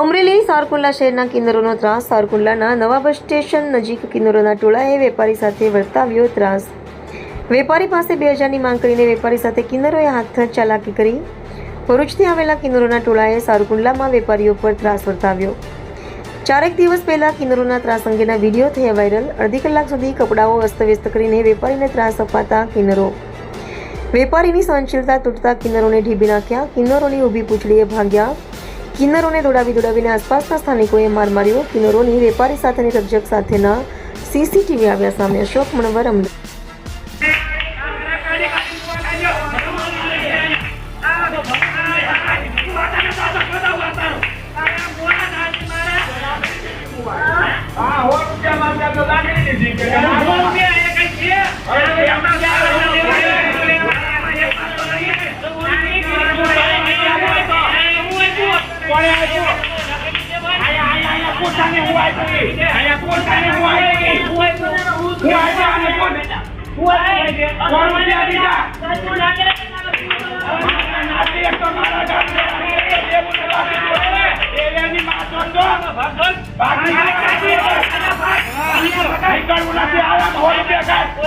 અમરેલી સારકુંડલા શહેરના કિન્નરોનો ત્રાસ. સારકુંડલાના નવા બસ સ્ટેશન નજીક કિન્નરોના ટોળાએ વેપારી સાથે વર્તાવ્યો ત્રાસ. વેપારી પાસે બે હજારની માંગ કરીને વેપારી સાથે કિન્નરોએ હાથ ચાલાકી કરી. ભરૂચથી આવેલા કિન્નરોના ટોળાએ સારકુંડલામાં વેપારીઓ પર ત્રાસ વર્તાવ્યો. ચારેક દિવસ પહેલાં કિન્નરોના ત્રાસ અંગેના વીડિયો થયા વાયરલ. અડધી કલાક સુધી કપડાઓ અસ્તવ્યસ્ત કરીને વેપારીને ત્રાસ અપાતા કિન્નરો. વેપારીની સહનશીલતા તૂટતા કિન્નરોને ઢીબી નાખ્યા. કિન્નરોની ઊભી પૂંછડીએ ભાગ્યા. કિન્નરોને દોડાવી દોડાવીને આસપાસના સ્થાનિકોએ માર માર્યો. કિન્નરોની વેપારી સાથેની રક્ષક સાથેના સીસીટીવી આવ્યા સામે અશોક મણવર અમદાવાદ.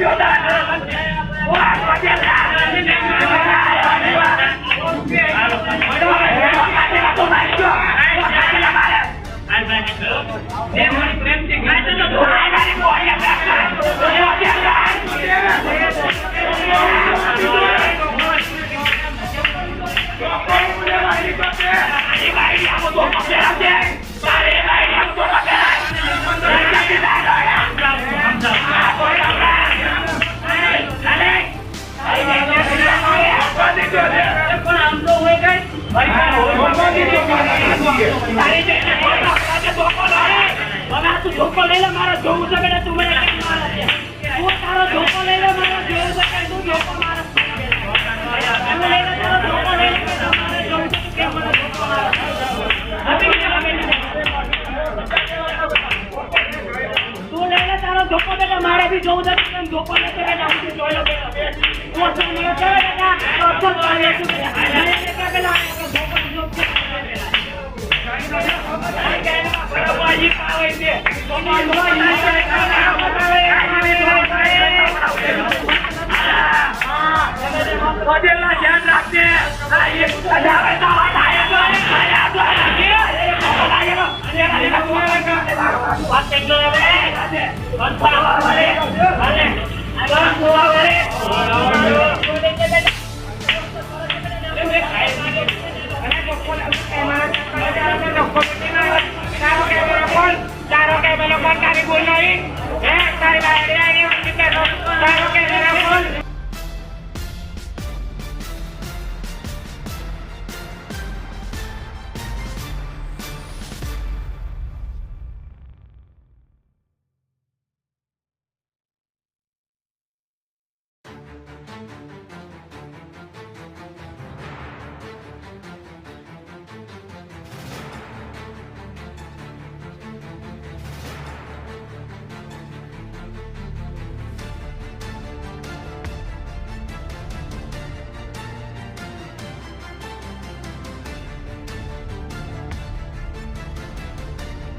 કાઢ. ધોકો લઈ લે મારો જોવું છે બેટા તું મને તું તારો ધોકો લઈ લે મારો જોવું છે કે તું ધોકો મારે તું લઈ લે તારો ધોકો લઈ લે ધ્યાન રાખજે.